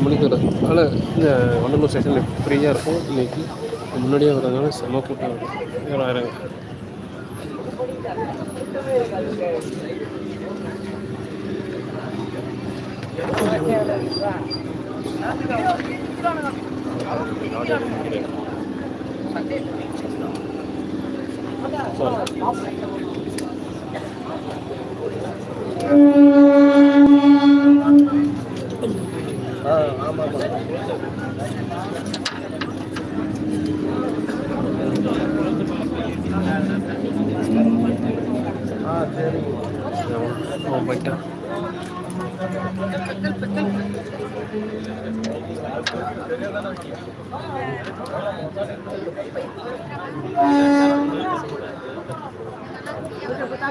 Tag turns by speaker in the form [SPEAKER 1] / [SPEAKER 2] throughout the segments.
[SPEAKER 1] அதனால் இந்த வண்டலூர் ஸ்டேஷன் ஃப்ரீயாக இருக்கும் இன்னைக்கு முன்னாடியே வரதுனால செம்ம கூட்டம் இருக்கும் ஆயிரம்
[SPEAKER 2] ஆ ஆமாம் சரிங்க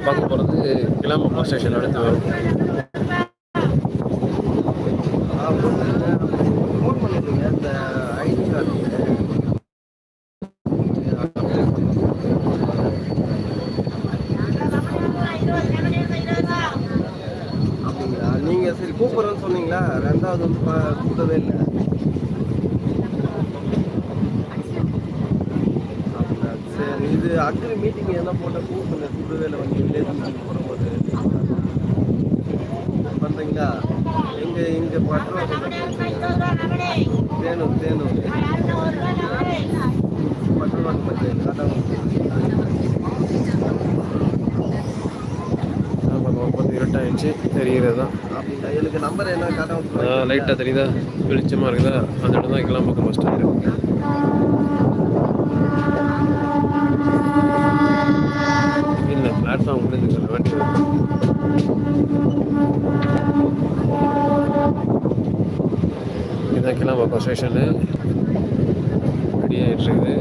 [SPEAKER 1] நம்ம பார்க்க போகிறது கிளாம்பக்கம் ஸ்டேஷன் அடுத்து வரும்.
[SPEAKER 2] ஃபோன் இந்த ஐடி நீங்கள் சரி கூப்பிட்றேன்னு சொன்னீங்களா? ரெண்டாவது வந்து ப- கூப்பிடவே இல்லை. அக்ரி மீட்டிங் என்ன போட்டால் கூப்பிடுங்க. கூப்பிடவே வந்து வில்லேஜ் மீட்டிங் போடும்போது பண்ணுறீங்களா எங்கே இங்கே பட்டுருவா தேனூர் தேனூர் பட்டுருவாங்க பஞ்சாயத்து
[SPEAKER 1] ஆமாம் ரொம்ப இருட்டாயிடுச்சு. தெரிகிறது? தான்
[SPEAKER 2] அப்படிங்களா? எனக்கு நம்பர் என்ன காட்டாம
[SPEAKER 1] லைட்டாக தெரியுதா? வெளிச்சமாக இருக்குதா? அந்த இடம் தான் கிளாம்பக்கம் பஸ் ஸ்டாண்டு இல்லை பிளாட்ஃபார்ம் முடிஞ்சுக்கிற வண்டி இதான் கிளம்ப கிளாம்பக்கம் ஸ்டேஷனு ரெடி ஆகிட்டு இருக்குது.